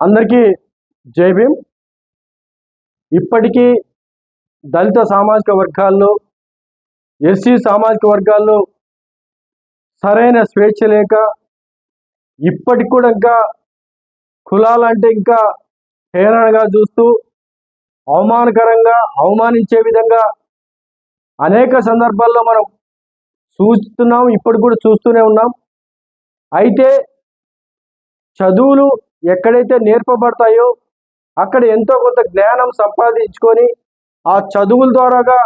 అందరికీ జై భీమ్. ఇప్పటికీ దళిత సామాజిక వర్గాల్లో ఎస్సీ సామాజిక వర్గాల్లో సరైన స్వేచ్ఛ లేక ఇప్పటికి కూడా ఇంకా కులాలంటే ఇంకా హేళనగా చూస్తూ అవమానకరంగా అవమానించే విధంగా అనేక సందర్భాల్లో మనం చూస్తున్నాం ఇప్పుడు కూడా చూస్తూనే ఉన్నాం. అయితే చదువులు ఎక్కడైతే నేర్పబడతాయో అక్కడ ఎంతో కొంత జ్ఞానం సంపాదించుకొని ఆ చదువుల ద్వారాగా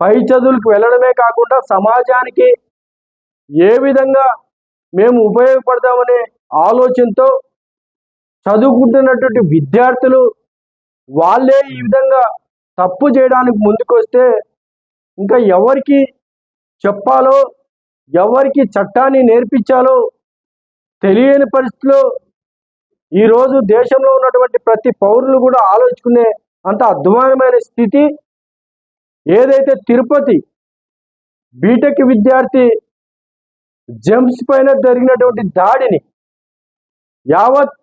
పై చదువులకు వెళ్ళడమే కాకుండా సమాజానికి ఏ విధంగా మేము ఉపయోగపడదామనే ఆలోచనతో చదువుకుంటున్నటువంటి విద్యార్థులు వాళ్ళే ఈ విధంగా తప్పు చేయడానికి ముందుకొస్తే ఇంకా ఎవరికి చెప్పాలో ఎవరికి చట్టాన్ని నేర్పించాలో తెలియని పరిస్థితిలో ఈరోజు దేశంలో ఉన్నటువంటి ప్రతి పౌరులు కూడా ఆలోచుకునే అంత అధ్వానమైన స్థితి. ఏదైతే తిరుపతి బీటెక్ విద్యార్థి జెమ్స్ పైన జరిగినటువంటి దాడిని యావత్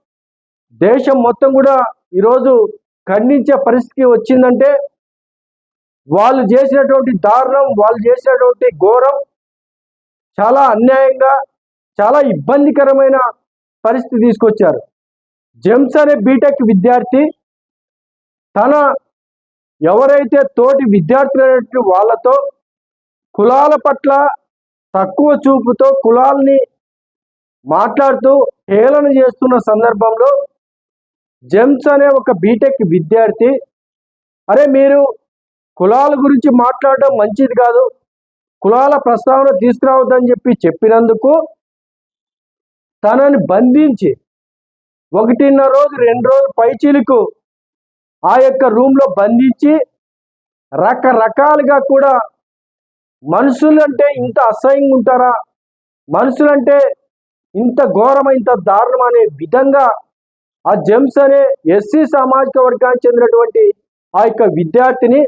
దేశం మొత్తం కూడా ఈరోజు ఖండించే పరిస్థితి వచ్చిందంటే వాళ్ళు చేసినటువంటి దారుణం వాళ్ళు చేసినటువంటి ఘోరం చాలా అన్యాయంగా చాలా ఇబ్బందికరమైన పరిస్థితి తీసుకొచ్చారు. జెమ్స్ అనే బీటెక్ విద్యార్థి తన ఎవరైతే తోటి విద్యార్థులైనటువంటి వాళ్ళతో కులాల పట్ల తక్కువ చూపుతో కులాల్ని మాట్లాడుతూ హేళన చేస్తున్న సందర్భంలో జెమ్స్ అనే ఒక బీటెక్ విద్యార్థి అరే మీరు కులాల గురించి మాట్లాడడం మంచిది కాదు కులాల ప్రస్తావన తీసుకురావద్దని చెప్పి చెప్పినందుకు తనని బంధించి ఒకటిన్నర రోజు రెండు రోజులు పైచీలకు ఆ యొక్క రూమ్లో బంధించి రకరకాలుగా కూడా మనుషులంటే ఇంత అసహ్యంగా ఉంటారా? మనుషులంటే ఇంత ఘోరమైన ఇంత దారుణం అనే విధంగా ఆ జెమ్స్ అనే ఎస్సీ సామాజిక వర్గానికి చెందినటువంటి ఆ యొక్క విద్యార్థిని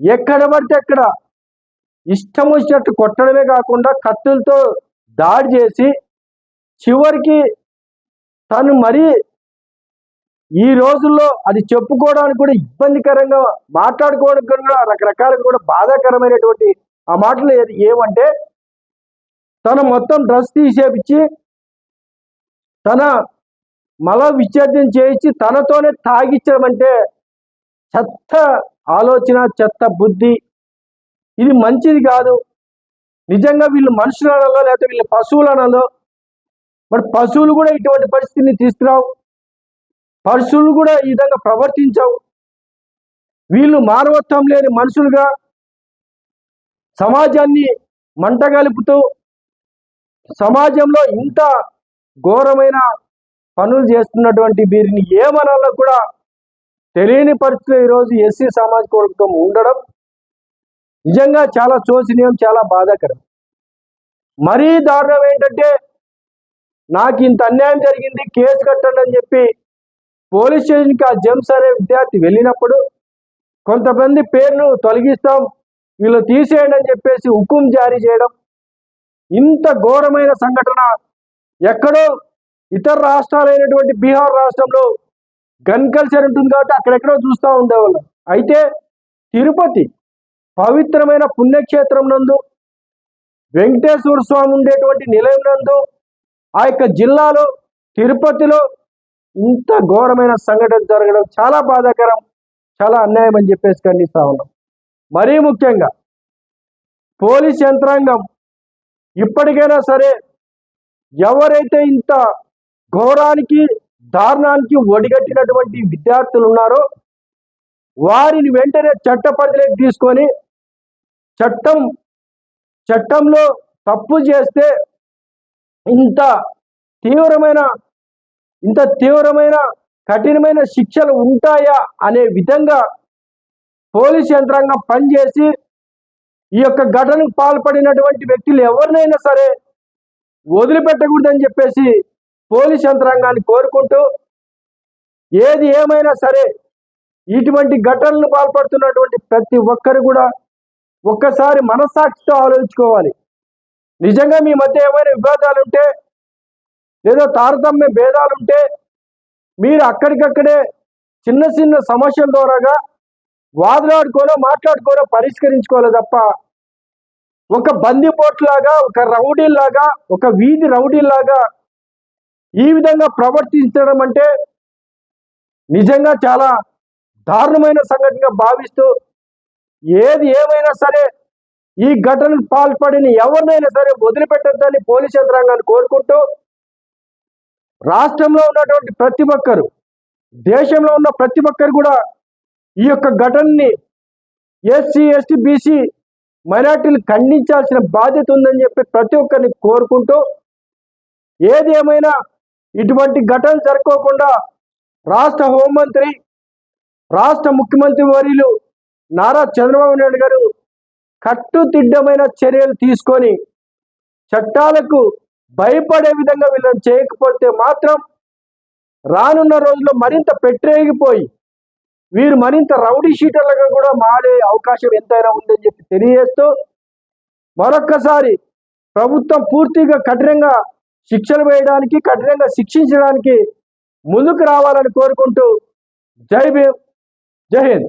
ఎక్కడ పడితే అక్కడ ఇష్టం వచ్చినట్టు కొట్టడమే కాకుండా కత్తులతో దాడి చేసి చివరికి తను మరి ఈ రోజుల్లో అది చెప్పుకోవడానికి కూడా ఇబ్బందికరంగా మాట్లాడుకోవడానికి కూడా రకరకాలుగా కూడా బాధాకరమైనటువంటి ఆ మాటలు ఏమంటే తన మొత్తం డ్రెస్ తీసేపించి తన మల విచ్ఛేదం చేయించి తనతోనే తాగించడం అంటే చెత్త ఆలోచన చెత్త బుద్ధి. ఇది మంచిది కాదు. నిజంగా వీళ్ళు మనుషులు లేకపోతే వీళ్ళు పశువులనలో మరి పశువులు కూడా ఇటువంటి పరిస్థితిని తీసుకురావు. పశువులు కూడా ఈ విధంగా ప్రవర్తించవు. వీళ్ళు మానవత్వం లేని మనుషులుగా సమాజాన్ని మంటగలుపుతూ సమాజంలో ఇంత ఘోరమైన పనులు చేస్తున్నటువంటి వీరిని ఏమనాలో కూడా తెలియని పరిస్థితిలో ఈరోజు ఎస్సీ సామాజిక వర్గం ఉండడం నిజంగా చాలా శోచనీయం చాలా బాధాకరం. మరీ దారుణం ఏంటంటే నాకు ఇంత అన్యాయం జరిగింది కేసు కట్టండి అని చెప్పి పోలీస్ స్టేషన్కి ఆ జెమ్స్ అనే విద్యార్థి వెళ్ళినప్పుడు కొంతమంది పేర్లు తొలగిస్తాం వీళ్ళు తీసేయండి అని చెప్పేసి హుకుం జారీ చేయడం. ఇంత ఘోరమైన సంఘటన. ఎక్కడో ఇతర రాష్ట్రాలైనటువంటి బీహార్ రాష్ట్రంలో గన్ కల్చర్ ఉంటుంది కాబట్టి అక్కడెక్కడో చూస్తూ ఉండేవాళ్ళం. అయితే తిరుపతి పవిత్రమైన పుణ్యక్షేత్రం నందు వెంకటేశ్వర స్వామి ఉండేటువంటి నిలయం నందు ఆ యొక్క జిల్లాలో తిరుపతిలో ఇంత ఘోరమైన సంఘటన జరగడం చాలా బాధాకరం చాలా అన్యాయం అని చెప్పేసి ఖండిస్తా ఉన్నాం. మరీ ముఖ్యంగా పోలీస్ యంత్రాంగం ఇప్పటికైనా సరే ఎవరైతే ఇంత ఘోరానికి దారుణానికి ఒడిగట్టినటువంటి విద్యార్థులు ఉన్నారో వారిని వెంటనే చట్ట పరిధిలోకి తీసుకొని చట్టం చట్టంలో తప్పు చేస్తే ఇంత తీవ్రమైన ఇంత తీవ్రమైన కఠినమైన శిక్షలు ఉంటాయా అనే విధంగా పోలీస్ యంత్రాంగం పనిచేసి ఈ యొక్క ఘటనకు పాల్పడినటువంటి వ్యక్తులు ఎవరినైనా సరే వదిలిపెట్టకూడదని చెప్పేసి పోలీస్ యంత్రాంగాన్ని కోరుకుంటూ ఏది ఏమైనా సరే ఇటువంటి ఘటనలు పాల్పడుతున్నటువంటి ప్రతి ఒక్కరు కూడా ఒక్కసారి మనస్సాక్షితో ఆలోచించుకోవాలి. నిజంగా మీ మధ్య ఏమైనా విభేదాలు ఉంటే లేదా తారతమ్య భేదాలుంటే మీరు అక్కడికక్కడే చిన్న చిన్న సమస్యల ద్వారాగా వాదులాడుకోనో మాట్లాడుకోనో పరిష్కరించుకోవాలి తప్ప ఒక బందిపోట్లాగా ఒక రౌడీలాగా ఒక వీధి రౌడీలాగా ఈ విధంగా ప్రవర్తించడం అంటే నిజంగా చాలా దారుణమైన సంఘటనగా భావిస్తూ ఏది ఏమైనా సరే ఈ ఘటనకు పాల్పడిన ఎవరినైనా సరే వదిలిపెట్టద్దని పోలీస్ యంత్రాంగాన్ని కోరుకుంటూ రాష్ట్రంలో ఉన్నటువంటి ప్రతి ఒక్కరు దేశంలో ఉన్న ప్రతి ఒక్కరు కూడా ఈ యొక్క ఘటనని ఎస్సీ ఎస్టీ బీసీ మైనార్టీలు ఖండించాల్సిన బాధ్యత ఉందని చెప్పి ప్రతి ఒక్కరిని కోరుకుంటూ ఏది ఏమైనా ఇటువంటి ఘటన జరుపుకోకుండా రాష్ట్ర హోంమంత్రి రాష్ట్ర ముఖ్యమంత్రి వర్యులు నారా చంద్రబాబు నాయుడు గారు కట్టుదిడ్డమైన చర్యలు తీసుకొని చట్టాలకు భయపడే విధంగా వీళ్ళని చేయకపోతే మాత్రం రానున్న రోజుల్లో మరింత పెట్టేగిపోయి వీరు మరింత రౌడీ షీటర్లుగా కూడా మారే అవకాశం ఎంతైనా ఉందని చెప్పి తెలియజేస్తూ మరొక్కసారి ప్రభుత్వం పూర్తిగా కఠినంగా శిక్షలు వేయడానికి కఠినంగా శిక్షించడానికి ముందుకు రావాలని కోరుకుంటూ జై భీమ్ జై హింద్.